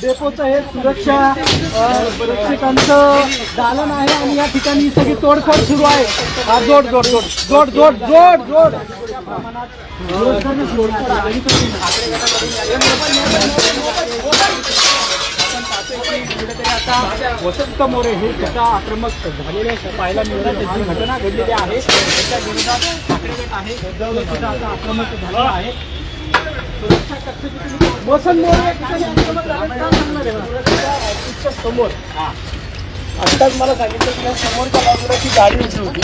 डेपोचं हे सुरक्षा सुरक्षितांचं दालन आहे आणि या ठिकाणी सगळी तोडफोड सुरू आहे. हा जोड जोड जोड जोड जोड जोड जोड. आता वसंत मोरे हे सुद्धा आक्रमक झालेले पाहायला मिळतात त्याची घटना घडलेली आहे त्याच्या विरोधात ठाकरे गट आहे. सुद्धा आता आक्रमक झालेला आहे. वसंत मोरे समोर आत्ताच मला सांगितलं की समोरच्या बाजूला ती गाडी उभी होती.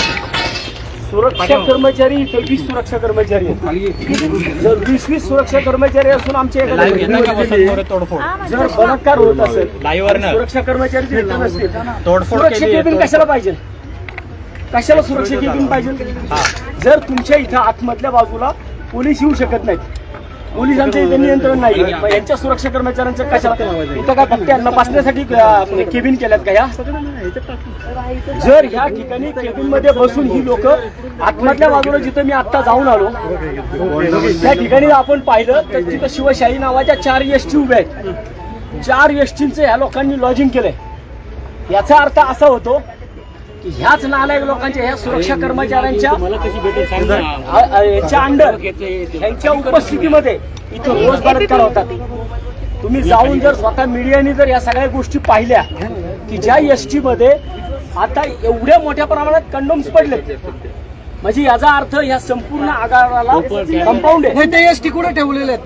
सुरक्षा कर्मचारी इथं वीस सुरक्षा कर्मचारी आहेत. जर वीस वीस सुरक्षा कर्मचारी असून आमच्या एखाद्या जर बलात्कार होत असेल सुरक्षा कर्मचारी इथं नसतील. सुरक्षा केबिन कशाला पाहिजे? कशाला सुरक्षा केबिन पाहिजे? जर तुमच्या इथं आतमधल्या बाजूला पोलीस येऊ शकत नाहीत. पोलिसांचं इथे नियंत्रण नाही. मग यांच्या सुरक्षा कर्मचाऱ्यांचं कशाला इथं काय फक्त यांना बसण्यासाठी म्हणजे केबिन केल्यात का या? जर या ठिकाणी केबिनमध्ये बसून ही लोक आत्महत्या बाजूला जिथं मी आता जाऊन आलो त्या ठिकाणी आपण पाहिलं तर तिथं शिवशाही नावाच्या चार एसटी उभ्या आहेत. चार एसटींचं ह्या लोकांनी लॉजिंग केलंय. याचा अर्थ असा होतो की ह्याच नालायक लोकांच्या ह्या सुरक्षा कर्मचाऱ्यांच्या याच्या अंडर यांच्या उपस्थितीमध्ये इथं रोज बलात्कार होतात तुम्ही जाऊन जर स्वतः मीडियाने जर या सगळ्या गोष्टी पाहिल्या की ज्या एस टी मध्ये आता एवढ्या मोठ्या प्रमाणात कंडोम्स पडले. म्हणजे याचा अर्थ या संपूर्ण आगाराला कंपाऊंड आहे. ते एसटी कुठे ठेवलेले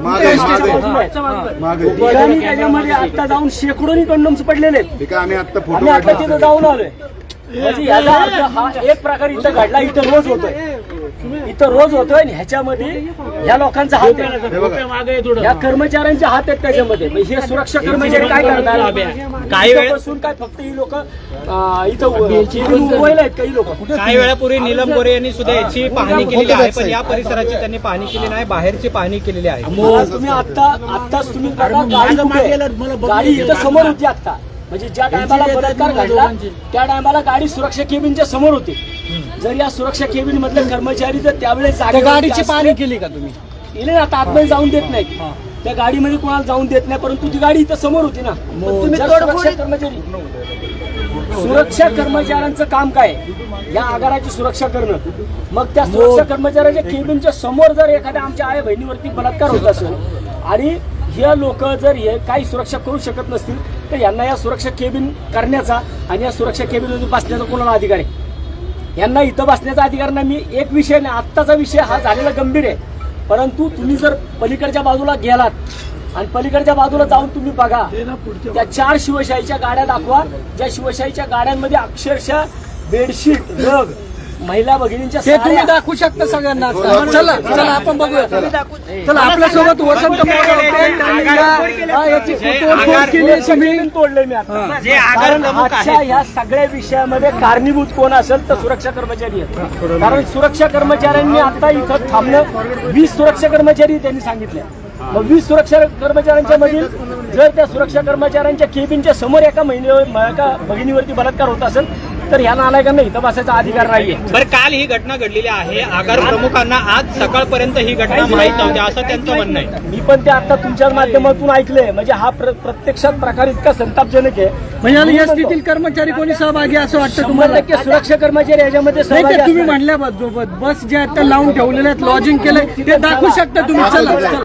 त्याच्यामध्ये आता जाऊन शेकडोनी कंडोम्स पडलेले आहेत. आम्ही आता तिथं जाऊन आलोय. म्हणजे याचा अर्थ हा एक प्रकार इथं घडला इथं रोज होतोय. इथं रोज होतोय आणि ह्याच्यामध्ये ह्या लोकांचा हात आहे. या कर्मचाऱ्यांचे हात आहेत त्याच्यामध्ये. म्हणजे हे सुरक्षा कर्मचारी काय करणार काही इथं वेळ- बसून काय फक्त ही लोक इथं मुंबईला आहेत काही लोक? काही वेळापूर्वी नीलम गोरे यांनी सुद्धा याची पाहणी केलेली आहे पण या परिसराची त्यांनी पाहणी केली नाही बाहेरची पाहणी केलेली आहे. तुम्ही आता आत्ताच तुम्ही? गाडी इथं समोर होती आता म्हणजे ज्या टायमाला बलात्कार घडला त्या टायमाला गाडी सुरक्षा केबिनच्या समोर होती. जर या सुरक्षा केबिन मधले कर्मचारी जर त्यावेळेस गाडीची पाहणी केली का तुम्ही? ना आता आतमध्ये जाऊन देत नाहीत. त्या गाडीमध्ये कोणाला जाऊन देत नाही परंतु ती गाडी इथं समोर होती ना. तुम्ही सुरक्षा कर्मचारी सुरक्षा कर्मचाऱ्यांचं काम काय? या आगाराची सुरक्षा करणं. मग त्या सुरक्षा कर्मचाऱ्याच्या केबिनच्या समोर जर एखाद्या आमच्या आई बहिणीवरती बलात्कार होत असेल आणि हे लोक जर हे काही सुरक्षा करू शकत नसतील तर यांना या सुरक्षा केबिन करण्याचा आणि या सुरक्षा केबिनमध्ये बसण्याचा कोणाला अधिकार आहे? यांना इथं बसण्याचा अधिकार नाही. मी एक विषय नाही आत्ताचा विषय हा झालेला गंभीर आहे. परंतु तुम्ही जर पलीकडच्या बाजूला गेलात आणि पलीकडच्या बाजूला जाऊन तुम्ही बघा त्या चार शिवशाहीच्या गाड्या दाखवा ज्या शिवशाहीच्या गाड्यांमध्ये अक्षरशः बेडशीट रग महिला भगिनींच्या ते तुम्ही दाखवू शकता सगळ्यांना आता. चला चला आपण बघूया. चला आपल्यासोबत वसंत मोरे होते. त्यांनी या- हा, याची तोडफोड केली आहे तुम्ही केबिन तोडलंय मी आता? जे आगार कारण प्रमुख आजच्या आहेत. या सगळ्या विषयामध्ये कारणीभूत कोण असेल तर सुरक्षा कर्मचारी आहेत. कारण सुरक्षा कर्मचाऱ्यांनी आता इथं थांबणं वीस सुरक्षा कर्मचारी त्यांनी सांगितले. मग वीस सुरक्षा कर्मचाऱ्यांच्या मधील जर त्या सुरक्षा कर्मचाऱ्यांच्या केबिनच्या समोर एका महिने एका भगिनीवरती बलात्कार होत असेल तर ह्या नालायकांना इथं बसायचा अधिकार नाहीये. बरं काल ही घटना घडलेली आहे. आगार प्रमुखांना आज सकाळपर्यंत ही घटना माहीत नव्हती. असं त्यांचं म्हणणं आहे. मी पण ते आता तुमच्या माध्यमातून ऐकलंय. म्हणजे हा प्र- प्रत्यक्षात प्रकार इतका संतापजनक आहे. म्हणजे या स्थितीतील कर्मचारी कोणी सहभागी असं वाटतं तुम्हाला? टक्के सुरक्षा कर्मचारी याच्यामध्ये तुम्ही. म्हणल्या बस आहेत त्या लावून ठेवलेल्या आहेत लॉजिंग केलंय ते दाखवू शकता तुम्ही. चला.